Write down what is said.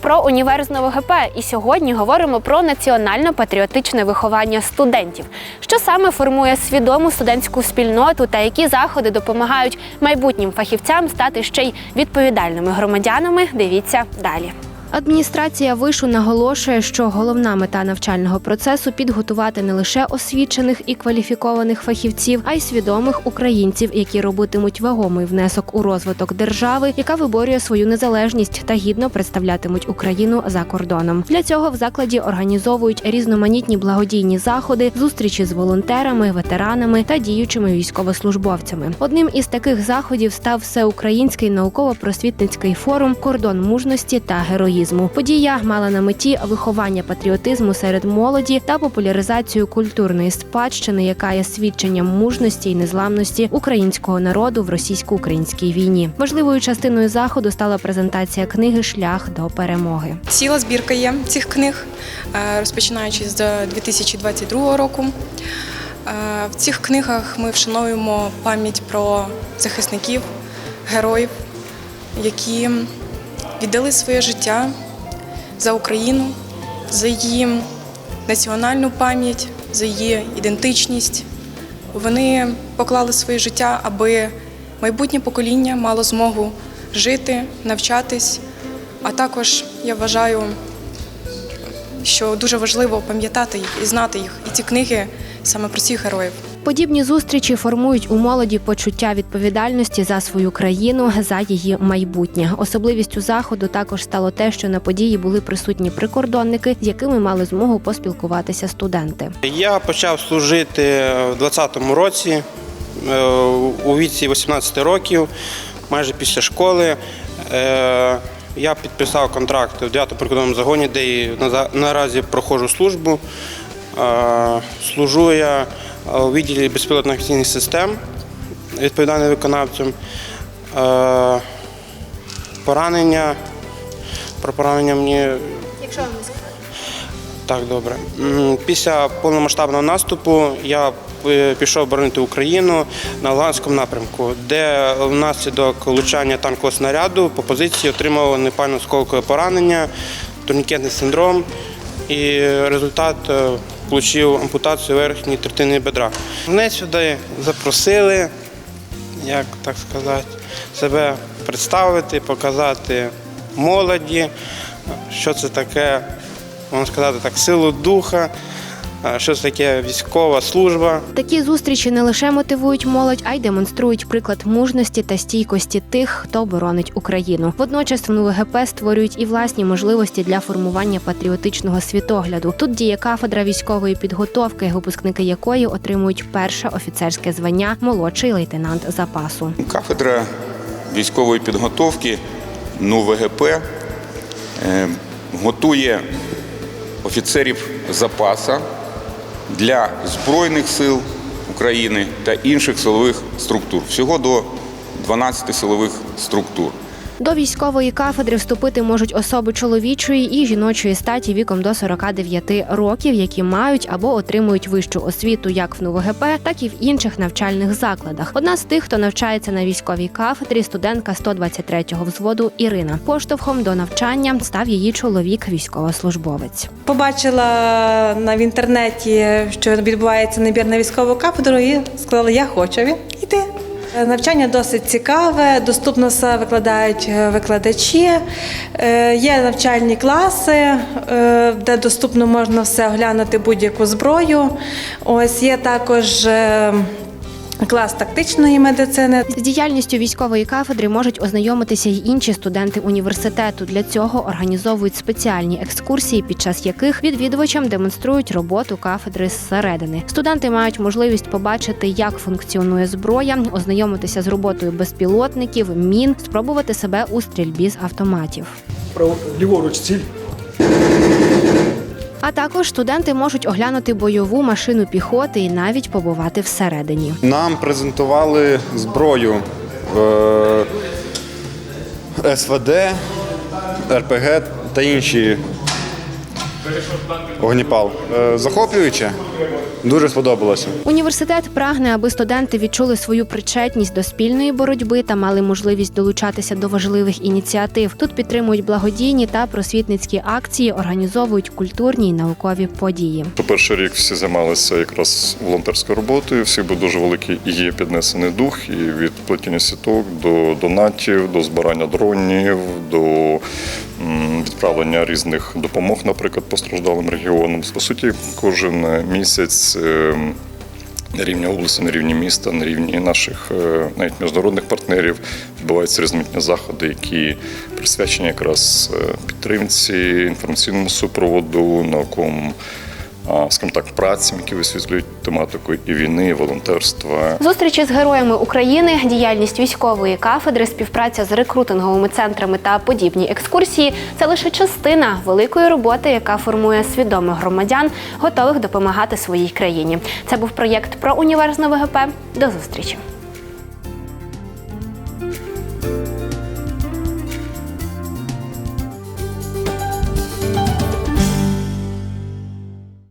про універ з ГП. І сьогодні говоримо про національно-патріотичне виховання студентів. Що саме формує свідому студентську спільноту та які заходи допомагають майбутнім фахівцям стати ще й відповідальними громадянами? Дивіться далі. Адміністрація вишу наголошує, що головна мета навчального процесу підготувати не лише освічених і кваліфікованих фахівців, а й свідомих українців, які робитимуть вагомий внесок у розвиток держави, яка виборює свою незалежність та гідно представлятимуть Україну за кордоном. Для цього в закладі організовують різноманітні благодійні заходи, зустрічі з волонтерами, ветеранами та діючими військовослужбовцями. Одним із таких заходів став всеукраїнський науково-просвітницький форум Кордон мужності та героїзму. Подія мала на меті виховання патріотизму серед молоді та популяризацію культурної спадщини, яка є свідченням мужності і незламності українського народу в російсько-українській війні. Важливою частиною заходу стала презентація книги Шлях до перемоги. Ціла збірка є цих книг, е, розпочинаючи з 2022 року. Е, В цих книгах ми вшановуємо пам'ять про захисників, героїв, які віддали своє життя за Україну, за її національну пам'ять, за її ідентичність. Вони поклали своє життя, аби майбутнє покоління мало змогу жити, навчатись. А також я вважаю, що дуже важливо пам'ятати їх і знати їх. І ці книги саме про цих героїв. Подібні зустрічі формують у молоді почуття відповідальності за свою країну, за її майбутнє. Особливістю заходу також стало те, що на події були присутні прикордонники, з якими мали змогу поспілкуватися студенти. Я почав служити в 20-му році е, у віці 18 років, майже після школи. Е, Я підписав контракт в 9-му прикордонному загоні, де і наразі проходжу службу. Е, Служу я у відділі безпілотних авіаційних систем, відповідальним виконавцем. Е, Поранення. Про поранення мені Якщо вам не сказати. так, добре. Після повномасштабного наступу я е, пішов боронити Україну на Луганському напрямку, де внаслідок влучання танкового снаряду по позиції отримав непально осколкове поранення, турнікетний синдром. І результат е, отримав ампутацію верхньої третини бедра. Мене сюди запросили, як так сказати, себе представити, показати молоді, що це таке можна сказати так, силу духа, що це таке військова служба. Такі зустрічі не лише мотивують молодь, а й демонструють приклад мужності та стійкості тих, хто боронить Україну. Водночас в НУВГП створюють і власні можливості для формування патріотичного світогляду. Тут діє кафедра військової підготовки, випускники якої отримують перше офіцерське звання молодший лейтенант запасу. Кафедра військової підготовки НУ ВГП е, готує офіцерів запаса для Збройних сил України та інших силових структур. Всього до 12 силових структур. До військової кафедри вступити можуть особи чоловічої і жіночої статі віком до 49 років, які мають або отримують вищу освіту як в НУВГП, так і в інших навчальних закладах. Одна з тих, хто навчається на військовій кафедрі, студентка 123-го взводу Ірина. Поштовхом до навчання став її чоловік, військовослужбовець. Побачила на в інтернеті, що відбувається набір на військову кафедру, і сказала, я хочу йти. Навчання досить цікаве, доступно все викладають е, викладачі. Е, Є навчальні класи, е, де доступно можна все оглянути будь-яку зброю. Ось є також е, клас тактичної медицини. З діяльністю військової кафедри можуть ознайомитися й інші студенти університету. Для цього організовують спеціальні екскурсії, під час яких відвідувачам демонструють роботу кафедри зсередини. Студенти мають можливість побачити, як функціонує зброя, ознайомитися з роботою безпілотників, мін, спробувати себе у стрільбі з автоматів. Право, ліворуч ціль. А також студенти можуть оглянути бойову машину піхоти і навіть побувати всередині. Нам презентували зброю е, СВД, РПГ та інші Огніпал. Е, Захоплююче. Дуже сподобалося. Університет прагне, аби студенти відчули свою причетність до спільної боротьби та мали можливість долучатися до важливих ініціатив. Тут підтримують благодійні та просвітницькі акції, організовують культурні й наукові події. Що перший рік всі займалися якраз волонтерською роботою. Всі був дуже великий і є піднесений дух, і від плетіння сіток до донатів, до збирання дронів, до відправлення різних допомог, наприклад, постраждалим регіонам. По суті, кожен місяць. Ем, на рівні області, на рівні міста, на рівні наших е, навіть міжнародних партнерів відбуваються різноманітні заходи, які присвячені якраз е, підтримці, інформаційному супроводу, науковому, скажімо так, працям, які висвітлюють тематику і війни, і волонтерства. Зустрічі з героями України, діяльність військової кафедри, співпраця з рекрутинговими центрами та подібні екскурсії це лише частина великої роботи, яка формує свідомих громадян, готових допомагати своїй країні. Це був проєкт про універс з ГП. До зустрічі.